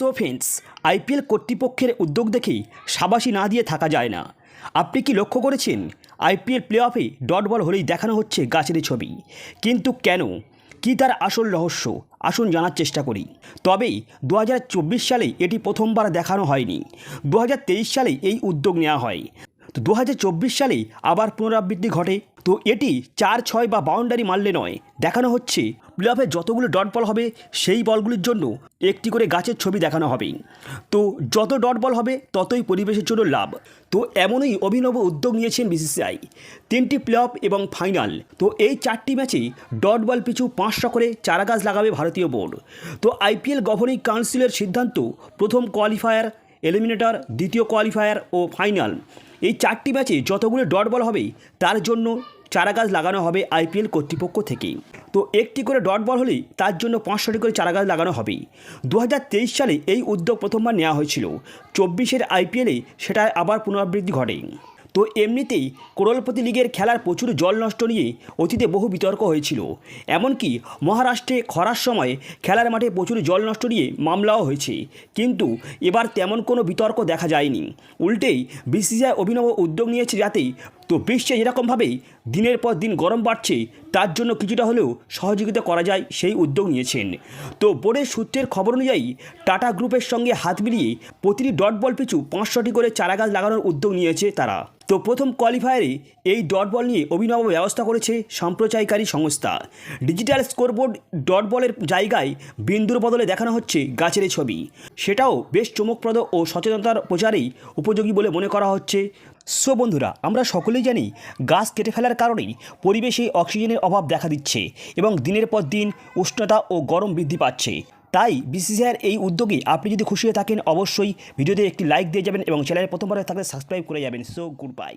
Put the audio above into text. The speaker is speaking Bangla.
সো ফ্রেন্ডস, আইপিএল কর্তৃপক্ষের উদ্যোগ দেখেই সাবাসী না দিয়ে থাকা যায় না। আপনি কি লক্ষ্য করেছেন? আইপিএল প্লে অফে ডট বল হলেই দেখানো হচ্ছে গাছের ছবি। কিন্তু কেন? কী তার আসল রহস্য? আসুন জানার চেষ্টা করি। তবে দু হাজার চব্বিশ সালে এটি প্রথমবার দেখানো হয়নি। দু হাজার তেইশ সালে এই উদ্যোগ নেওয়া হয়। তো দু হাজার চব্বিশ সালে আবার পুনরাবৃত্তি ঘটে তো এটি চার ছয় বা বাউন্ডারি মারলে নয়। দেখানো হচ্ছে প্লে অফে যতগুলো ডট বল হবে, সেই বলগুলির জন্য একটি করে গাছের ছবি দেখানো হবে। তো যত ডট বল হবে, ততই পরিবেশের জন্য লাভ। তো এমনই অভিনব উদ্যোগ নিয়েছেন বিসিসিআই। তিনটি প্লে অফ এবং ফাইনাল। তো এই চারটি ম্যাচেই ডট বল পিছু পাঁচশো করে চারা গাছ লাগাবে ভারতীয় বোর্ড। তো আইপিএল গভর্নিং কাউন্সিলের সিদ্ধান্ত প্রথম কোয়ালিফায়ার, এলিমিনেটর, দ্বিতীয় কোয়ালিফায়ার ও ফাইনাল। এই চারটি ম্যাচে যতগুলো ডট বল হবে তার জন্য চারা গাছ লাগানো হবে আইপিএল কর্তৃপক্ষ থেকে তো একটি করে ডট বল হলেই তার জন্য পাঁচশোটি করে চারা গাছ লাগানো হবে দু হাজার তেইশ সালে এই উদ্যোগ প্রথমবার নেওয়া হয়েছিল। চব্বিশের আইপিএলে সেটা আবার পুনরাবৃত্তি ঘটে তো এমনিতেই করোলপতি লীগের খেলার প্রচুর জল নষ্ট নিয়ে অতীতে বহু বিতর্ক হয়েছিল। এমনকি মহারাষ্ট্রে খরার সময় খেলার মাঠে প্রচুর জল নষ্ট নিয়ে মামলাও হয়েছে। কিন্তু এবার তেমন কোনো বিতর্ক দেখা যায়নি। উল্টেই বিসিসিআই অভিনব উদ্যোগ নিয়েছে যাতে তো বিশ্বে যেরকমভাবেই দিনের পর দিন গরম বাড়ছে, তার জন্য কিছুটা হলেও সহযোগিতা করা যায় সেই উদ্যোগ নিয়েছেন। তো বোর্ডের সূত্রের খবর অনুযায়ী টাটা গ্রুপের সঙ্গে হাত মিলিয়ে প্রতিটি ডট বল পিছু পাঁচশোটি করে চারাগাছ লাগানোর উদ্যোগ নিয়েছে তারা। তো প্রথম কোয়ালিফায়ারে এই ডট বল নিয়ে অভিনব ব্যবস্থা করেছে সম্প্রচারকারী সংস্থা। ডিজিটাল স্কোরবোর্ড ডট বলের জায়গায় বিন্দুর বদলে দেখানো হচ্ছে গাছের ছবি। সেটাও বেশ চমকপ্রদ ও সচেতনতার প্রচারেই উপযোগী বলে মনে করা হচ্ছে। সো বন্ধুরা, আমরা সকলেই জানি গাছ কেটে ফেলার কারণেই পরিবেশে অক্সিজেনের অভাব দেখা দিচ্ছে এবং দিনের পর দিন উষ্ণতা ও গরম বৃদ্ধি পাচ্ছে। তাই বিসিসিআইয়ের এই উদ্যোগে আপনি যদি খুশি হয়ে থাকেন, অবশ্যই ভিডিওতে একটি লাইক দিয়ে যাবেন এবং চ্যানেলে প্রথমবার থাকলে সাবস্ক্রাইব করে যাবেন। So good bye